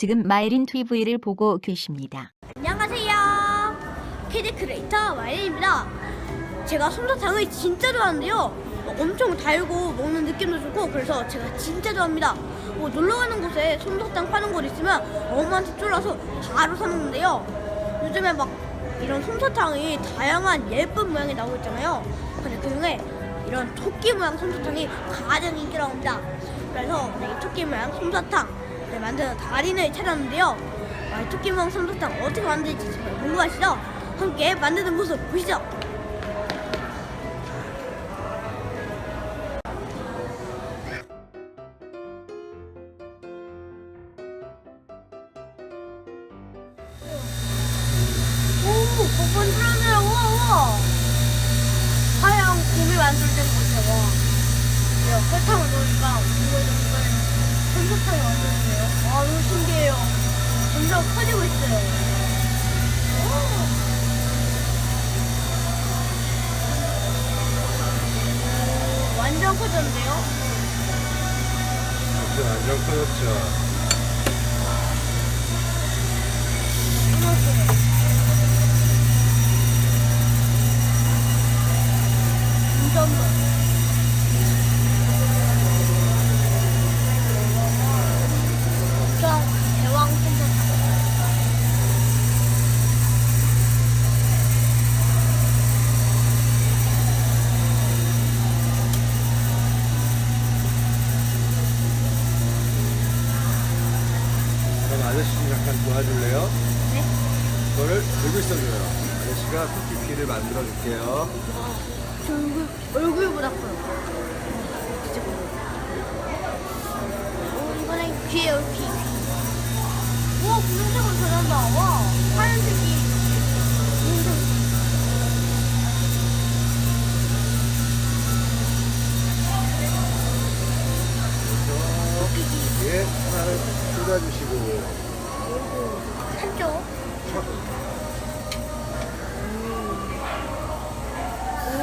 지금 마이린 TV를 보고 계십니다. 안녕하세요. 키드 크리에이터 마일입니다. 제가 솜사탕을 진짜 좋아하는데요. 어, 엄청 달고 먹는 느낌도 좋고 그래서 제가 진짜 좋아합니다. 뭐 놀러 가는 곳에 솜사탕 파는 곳 있으면 엄마한테 쫄라서 바로 사 먹는데요. 요즘에 막 이런 솜사탕이 다양한 예쁜 모양이 나오고 있잖아요. 근데 그 중에 이런 토끼 모양 솜사탕이 가장 인기라고 합니다. 그래서 네, 이 토끼 모양 솜사탕 네, 만드는 달인을 찾았는데요. 아, 이 토끼 모양 솜사탕 어떻게 만들지 정말 궁금하시죠? 함께 만드는 모습 보시죠. 네, 설탕을 넣으니까 이거에 정말 솜사탕이 만들어지네요. 와, 너무 신기해요. 점점 커지고 있어요. 오, 완전 커졌는데요? 완전 커졌죠. 이만큼. 진짜 한 번. 엄청 대왕 솜사탕. 그럼 아저씨 좀 잠깐 도와줄래요? 네? 이거를 들고 있어줘요. 아저씨가 쿠키 피를 만들어 줄게요. 저 얼굴, 얼굴보다 커요. 진짜 커요. 오, 이번엔 귀에요, 귀, 귀. 우와, 분홍색으로 변한다. 와,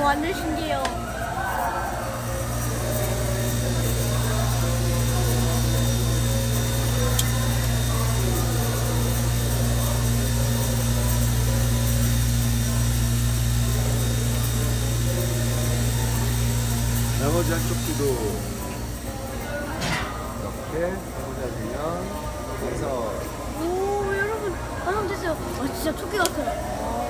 완전 신기해요. 나머지 한쪽 귀도 이렇게 쏟아주면 해서 오, 여러분, 완성됐어요. 아, 진짜 토끼 같아요.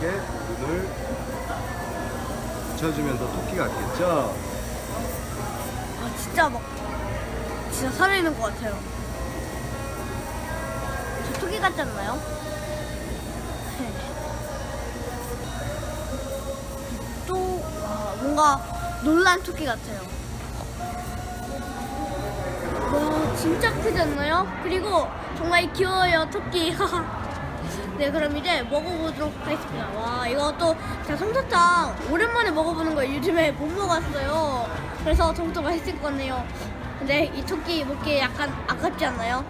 이렇게 눈을 붙여주면 더 토끼 같겠죠? 아 진짜 막 진짜 살아있는 것 같아요. 저 토끼 같지 않나요? 또 아, 뭔가 놀란 토끼 같아요. 와 진짜 크지 않나요? 그리고 정말 귀여워요 토끼. 네 그럼 이제 먹어보도록 하겠습니다. 와 이것도 제가 솜사탕 오랜만에 먹어보는 거예요. 요즘에 못 먹었어요. 그래서 더욱더 맛있을 것 같네요. 근데 이 토끼 먹기 약간 아깝지 않나요?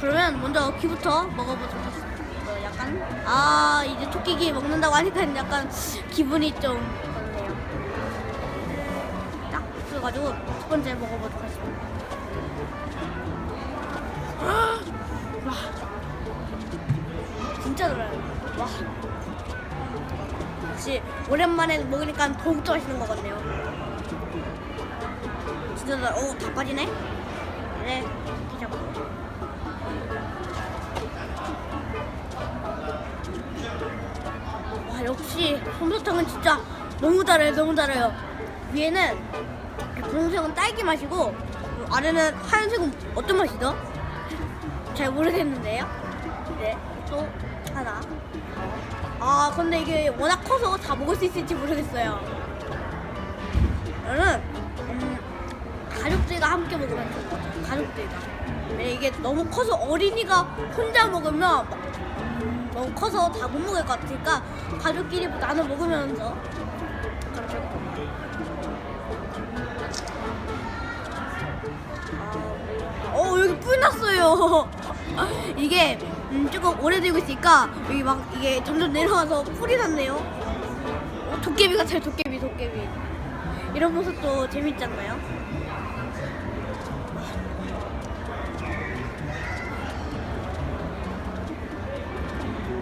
그러면 먼저 귀부터 먹어보도록 하겠습니다. 어, 약간 아 이제 토끼기 먹는다고 하니까 약간 기분이 좀 그렇네요. 딱 그래가지고 첫 번째 먹어보도록 하겠습니다. 와 진짜 달아요. 와. 역시 오랜만에 먹으니까 더욱더 맛있는 것 같네요. 진짜 달. 오, 다 빠지네. 네, 이렇게 잡고. 와, 역시 솜사탕은 진짜 너무 달아요, 너무 달아요. 위에는 분홍색은 딸기 맛이고 아래는 하얀색은 어떤 맛이죠? 잘 모르겠는데요. 네, 또 하나. 아, 근데 이게 워낙 커서 다 먹을 수 있을지 모르겠어요. 저는 음, 가족들과 함께 먹으면 좋을 것 같아요. 가족들과. 네, 이게 너무 커서 어린이가 혼자 먹으면 음, 너무 커서 다 못 먹을 것 같으니까 가족끼리 나눠 먹으면서 그렇게 할 겁니다. 어 여기 뿔 났어요. 이게 음, 조금 오래 들고 있으니까 여기 막 이게 점점 내려와서 뿔이 났네요. 어, 도깨비 같아요 도깨비 도깨비. 이런 모습도 재밌잖아요.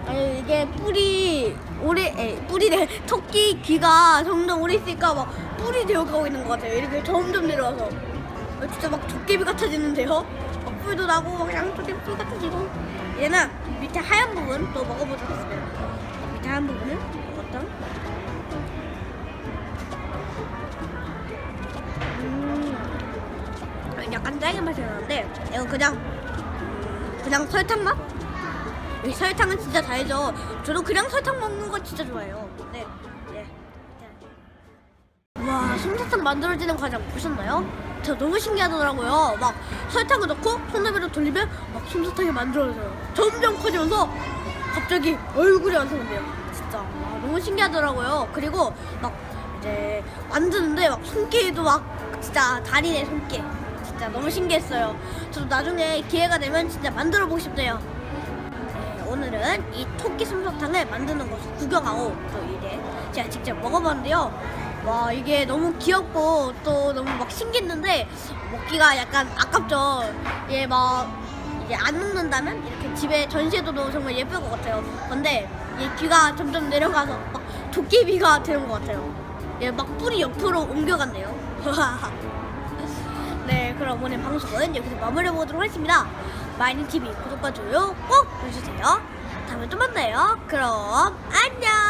아니 이게 뿌리 오래 에, 뿌리래 토끼 귀가 점점 오래 있으니까 막 뿔이 되어가고 있는 것 같아요. 이렇게 점점 내려와서 어, 진짜 막 도깨비 같아지는데요. 막 뿔도 나고 막 양쪽에 뿔 같아지고 얘는 밑에 하얀 부분 또 먹어보도록 하겠습니다. 밑에 하얀 부분은 어떤? 음, 약간 짜게 맛이 나는데 이건 그냥 음, 그냥 설탕 맛? 이 설탕은 진짜 달죠. 저도 그냥 설탕 먹는 거 진짜 좋아해요. 네, 네. 와, 솜사탕 만들어지는 과정 보셨나요? 저 너무 신기하더라고요. 막 설탕을 넣고 손잡이로 돌리면 막 솜사탕이 만들어져요. 점점 커지면서 갑자기 얼굴이 완성돼요. 진짜 와, 너무 신기하더라고요. 그리고 막 이제 만드는데 막 손길도 막 진짜 달인의 손길. 진짜 너무 신기했어요. 저도 나중에 기회가 되면 진짜 만들어 보고 싶네요. 네, 오늘은 이 토끼 솜사탕을 만드는 것을 구경하고 또 이제 제가 직접 먹어봤는데요. 와 이게 너무 귀엽고 또 너무 막 신기했는데 먹기가 약간 아깝죠. 얘막 이제 안 먹는다면 이렇게 집에 전시해둬도 정말 예쁠 것 같아요. 근데 얘 귀가 점점 내려가서 막 도깨비가 되는 것 같아요. 얘막 뿌리 옆으로 옮겨갔네요. 네, 그럼 오늘 방송은 여기서 마무리해 보도록 하겠습니다. 마이닝 TV 구독과 좋아요 꼭 눌러주세요. 다음에 또 만나요. 그럼 안녕.